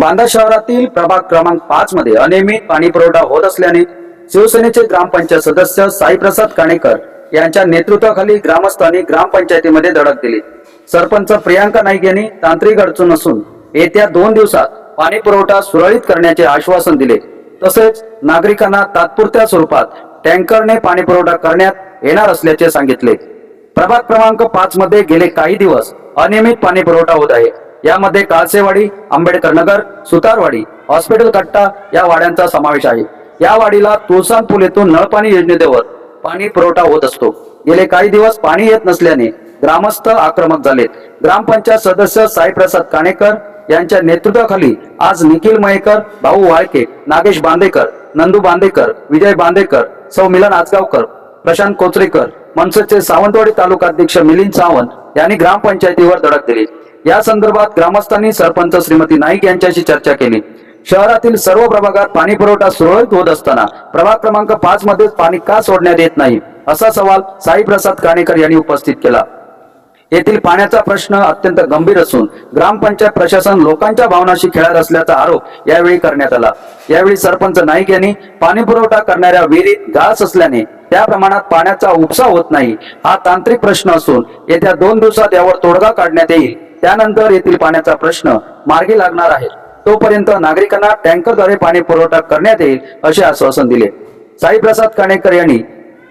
बांदा शहरातील प्रभाग क्रमांक पाच मध्ये अनियमित पाणी पुरवठा होत असल्याने शिवसेनेचे ग्रामपंचायत सदस्य साईप्रसाद काणेकर यांच्या नेतृत्वाखाली ग्रामस्थांनी ग्रामपंचायतीमध्ये धडक दिली. सरपंच प्रियांका नाईक यांनी तांत्रिक अडचण असून येत्या दोन दिवसात पाणी पुरवठा सुरळीत करण्याचे आश्वासन दिले. तसेच नागरिकांना तात्पुरत्या स्वरूपात टँकरने पाणी पुरवठा करण्यात येणार असल्याचे सांगितले. प्रभाग क्रमांक पाच मध्ये गेले काही दिवस अनियमित पाणी पुरवठा होत आहे. यामध्ये काळसेवाडी आंबेडकर नगर सुतारवाडी हॉस्पिटल कट्टा या वाड्यांचा समावेश आहे. या वाडीला तुळसान पूल येथून नळपाणी योजनेवर पाणी पुरवठा होत असतो. गेले काही दिवस पाणी येत नसल्याने ग्रामस्थ आक्रमक झालेत. ग्रामपंचायत सदस्य साईप्रसाद काणेकर यांच्या नेतृत्वाखाली आज निखिल मयेकर भाऊ वाळके नागेश बांदेकर नंदू बांदेकर विजय बांदेकर सौ मिलन आजगावकर प्रशांत कोचरेकर मनसेचे सावंतवाडी तालुकाध्यक्ष मिलिंद सावंत यांनी ग्रामपंचायतीवर धडक दिली. या संदर्भात ग्रामस्थांनी सरपंच श्रीमती नाईक यांच्याशी चर्चा केली. शहरातील सर्व प्रभागात पाणी पुरवठा सुरळीत होत असताना प्रभाग क्रमांक पाच मध्ये पाणी का सोडण्यात येत नाही असा सवाल साईप्रसाद काणेकर यांनी उपस्थित केला. येथील पाण्याचा प्रश्न अत्यंत गंभीर असून ग्रामपंचायत प्रशासन लोकांच्या भावनाशी खेळत असल्याचा आरोप यावेळी करण्यात आला. यावेळी सरपंच नाईक यांनी पाणी पुरवठा करणाऱ्या विहिरीत घास असल्याने त्या प्रमाणात पाण्याचा उपसा होत नाही हा तांत्रिक प्रश्न असून येत्या दोन दिवसात यावर तोडगा काढण्यात येईल. त्यानंतर येथील पाण्याचा प्रश्न मार्गी लागणार आहे. तोपर्यंत नागरिकांना टँकरद्वारे पाणी पुरवठा करण्यात येईल असे आश्वासन दिले. साईप्रसाद काणेकर यांनी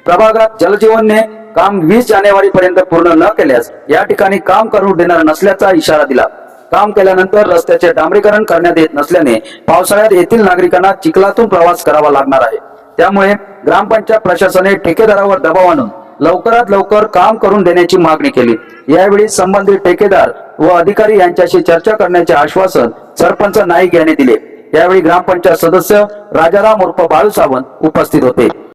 प्रभागात जलजीवनने काम वीस जानेवारी पर्यंत पूर्ण न केल्यास या ठिकाणी काम करू देणार नसल्याचा इशारा दिला. काम केल्यानंतर रस्त्याचे डांबरीकरण करण्यात येत नसल्याने पावसाळ्यात येथील नागरिकांना चिखलातून प्रवास करावा लागणार आहे. त्यामुळे ग्रामपंचायत प्रशासनाने ठेकेदारावर दबाव आणून लवकरात लवकर काम करून देण्याची मागणी केली. यावेळी संबंधित ठेकेदार व अधिकारी यांच्याशी चर्चा करण्याचे आश्वासन सरपंच नाईक यांनी दिले. यावेळी ग्रामपंचायत सदस्य राजाराम उर्फ बाळू सावंत उपस्थित होते.